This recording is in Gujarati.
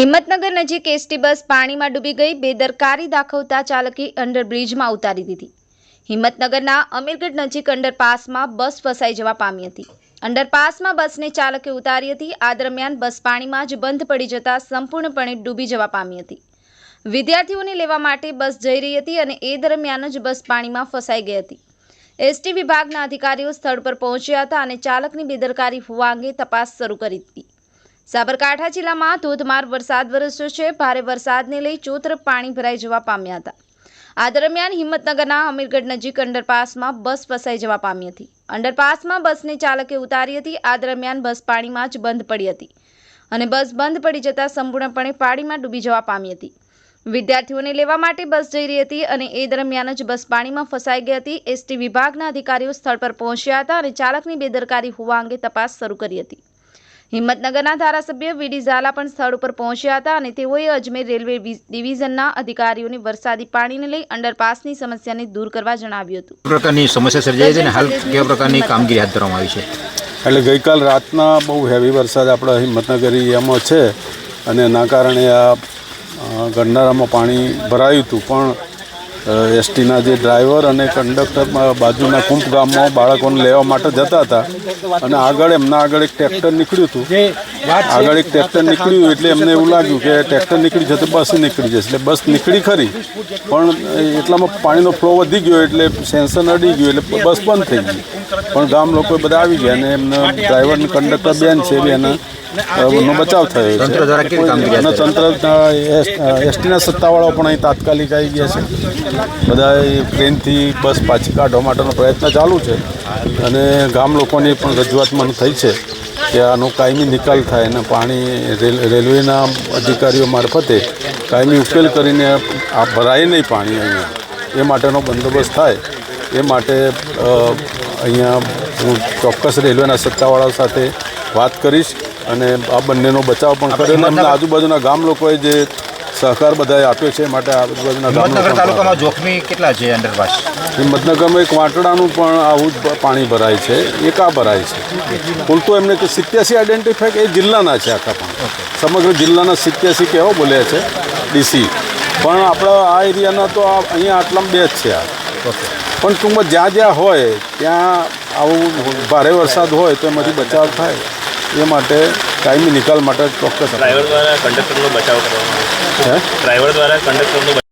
હિંમતનગર નજીક એસટી બસ પાણીમાં ડૂબી ગઈ. બેદરકારી દાખવતા ચાલકે અંડરબ્રિજમાં ઉતારી દીધી. હિંમતનગરના અમીરગઢ નજીક અંડરપાસમાં બસ ફસાઈ જવા પામી હતી. અંડરપાસમાં બસને ચાલકે ઉતારી હતી. આ દરમિયાન બસ પાણીમાં જ બંધ પડી જતા સંપૂર્ણપણે ડૂબી જવા પામી હતી. વિદ્યાર્થીઓને લેવા માટે બસ જઈ રહી હતી અને એ દરમિયાન જ બસ પાણીમાં ફસાઈ ગઈ હતી. એસટી વિભાગના અધિકારીઓ સ્થળ પર પહોંચ્યા હતા અને ચાલકની બેદરકારી હોવા અંગે તપાસ શરૂ કરી હતી સાબરકાંઠા જિલ્લામાં ધોધમાર વરસાદ વરસ્યો છે. ભારે વરસાદને લઈ ચોત્ર પાણી ભરાઈ જવા પામ્યા હતા. આ દરમિયાન હિંમતનગરના અમીરગઢ નજીક અંડરપાસમાં બસ ફસાઈ જવા પામી હતી. અંડરપાસમાં બસને ચાલકે ઉતારી હતી. આ દરમિયાન બસ પાણીમાં જ બંધ પડી હતી અને બસ બંધ પડી જતા સંપૂર્ણપણે પાણીમાં ડૂબી જવા પામી હતી. વિદ્યાર્થીઓને લેવા માટે બસ જઈ રહી હતી અને એ દરમિયાન જ બસ પાણીમાં ફસાઈ ગઈ હતી. એસટી વિભાગના અધિકારીઓ સ્થળ પર પહોંચ્યા હતા અને ચાલકની બેદરકારી હોવા અંગે તપાસ શરૂ કરી હતી. હિંમતનગરના ધારાસભ્ય વીડી ઝાલા પણ સ્થળ ઉપર પહોંચ્યા હતા અને તેઓએ અજમેર રેલવે ડિવિઝનના અધિકારીઓને વરસાદી પાણીને લઈ અંડરપાસની સમસ્યાને દૂર કરવા જણાવ્યું હતું. પ્રકારની સમસ્યા સર્જાઈ છે હાલ કેવા પ્રકારની કામગીરી હાથ ધરવામાં આવી છે? એટલે ગઈકાલ રાતના બહુ હેવી વરસાદ આપણા હિંમતનગર એરિયામાં છે અને એના કારણે આ ગરનારામાં પાણી ભરાયું હતું. પણ એસટીના જે ડ્રાઈવર અને કંડક્ટર બાજુના કુંપ ગામમાં બાળકોને લેવા માટે જતા હતા. અને આગળ એમના આગળ એક ટ્રેક્ટર નીકળ્યું હતું. આગળ એક ટ્રેક્ટર નીકળ્યું એટલે એમને એવું લાગ્યું કે ટ્રેક્ટર નીકળી જશે બસ નીકળી જશે. એટલે બસ નીકળી ખરી. પણ એટલામાં પાણીનો ફ્લો વધી ગયો એટલે સેન્સર અડી ગયું એટલે બસ બંધ થઈ ગઈ પણ ગામ લોકો બધા આવી ગયા અને એમના ડ્રાઈવર કંડક્ટર બેન છે એના નો બચાવ થયો છે. તંત્ર અને એસટીના સત્તાવાળાઓ પણ અહીં તાત્કાલિક આવી ગયા છે. બધા ટ્રેનથી બસ પાછી કાઢવા માટેનો પ્રયત્ન ચાલુ છે. અને ગામ લોકોની પણ રજૂઆત મને થઈ છે કે આનો કાયમી નિકાલ થાય અને પાણી રેલ- રેલવેના અધિકારીઓ મારફતે કાયમી ઉકેલ કરીને આ ભરાય નહીં પાણી અહીંયા. એ માટેનો બંદોબસ્ત થાય. એ માટે અહીંયા હું ચોક્કસ રેલવેના સત્તાવાળાઓ સાથે વાત કરીશ. અને આ બંનેનો બચાવ પણ કર્યો અને આજુબાજુના ગામ લોકોએ જે સહકાર બધાએ આપ્યો છે માટે આજુબાજુના ગામ તાલુકામાં જોખમી કેટલા છે અંડરપાસ? હિંમતનગરમાં એક વાંટડાનું પણ આવું જ પાણી ભરાય છે એક આ ભરાય છે? કુલ તો એમને સિત્યાસી આઈડેન્ટિફાઈ એ જિલ્લાના છે આખા પણ. સમગ્ર જિલ્લાના સિત્યાસી કેવો બોલ્યા છે ડીસી. પણ આપણા આ એરિયાના તો અહીંયા આટલામાં બે જ છે આ. પણ ટૂંકમાં જ્યાં જ્યાં હોય ત્યાં આવું ભારે વરસાદ હોય તો એમાંથી બચાવ થાય. એ માટે કાયમી નિકાલ માટે ચોક્કસ ડ્રાઈવર દ્વારા કંડક્ટરનો બચાવ કરવામાં ડ્રાઈવર દ્વારા કંડક્ટરનો